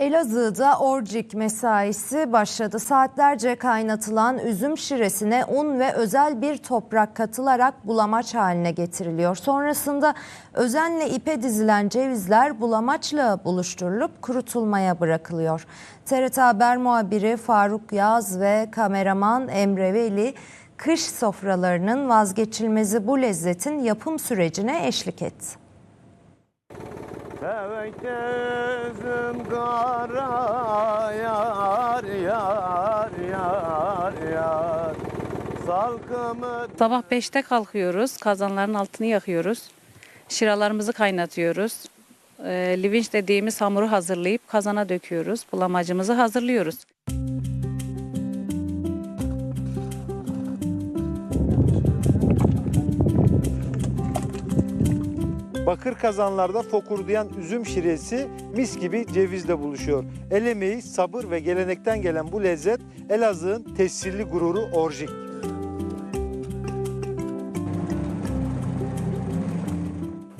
Elazığ'da orcik mesaisi başladı. Saatlerce kaynatılan üzüm şiresine un ve özel bir toprak katılarak bulamaç haline getiriliyor. Sonrasında özenle ipe dizilen cevizler bulamaçla buluşturulup kurutulmaya bırakılıyor. TRT Haber muhabiri Faruk Yaz ve kameraman Emre Veli kış sofralarının vazgeçilmezi bu lezzetin yapım sürecine eşlik etti. Sevek gözüm kara yar yar yar yar Salkımı Sabah 5'te kalkıyoruz. Kazanların altını yakıyoruz. Şıralarımızı kaynatıyoruz. Ee, livinç dediğimiz hamuru hazırlayıp kazana döküyoruz. Bulamacımızı hazırlıyoruz. Bakır kazanlarda fokurdayan üzüm şiresi mis gibi cevizle buluşuyor. El emeği, sabır ve gelenekten gelen bu lezzet Elazığ'ın tescilli gururu orjik.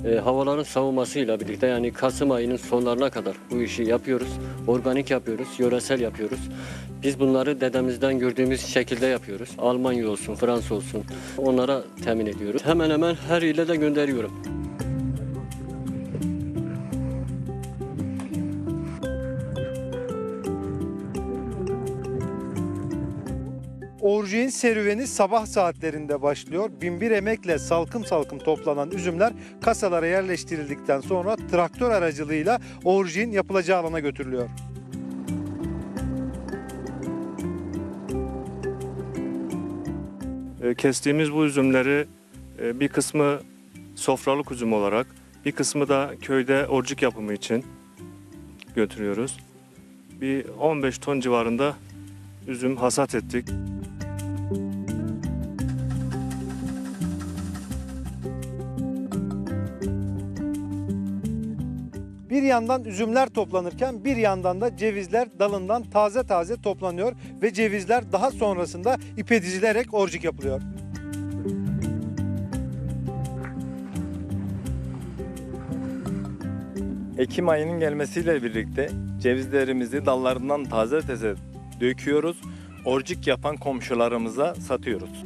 e, havaların savunmasıyla birlikte yani Kasım ayının sonlarına kadar bu işi yapıyoruz. Organik yapıyoruz, yöresel yapıyoruz. Biz bunları dedemizden gördüğümüz şekilde yapıyoruz. Almanya olsun, Fransa olsun onlara temin ediyoruz. Hemen hemen her ile de gönderiyorum. Orjiğin serüveni sabah saatlerinde başlıyor. Binbir emekle salkım salkım toplanan üzümler kasalara yerleştirildikten sonra traktör aracılığıyla orjiğin yapılacağı alana götürülüyor. E, Kestiğimiz bu üzümleri e, bir kısmı sofralık üzüm olarak, bir kısmı da köyde orcik yapımı için götürüyoruz. Bir 15 ton civarında üzüm hasat ettik. Bir yandan üzümler toplanırken bir yandan da cevizler dalından taze taze toplanıyor ve cevizler daha sonrasında ipe dizilerek orjik yapılıyor. Ekim ayının gelmesiyle birlikte cevizlerimizi dallarından taze taze döküyoruz. Orcik yapan komşularımıza satıyoruz.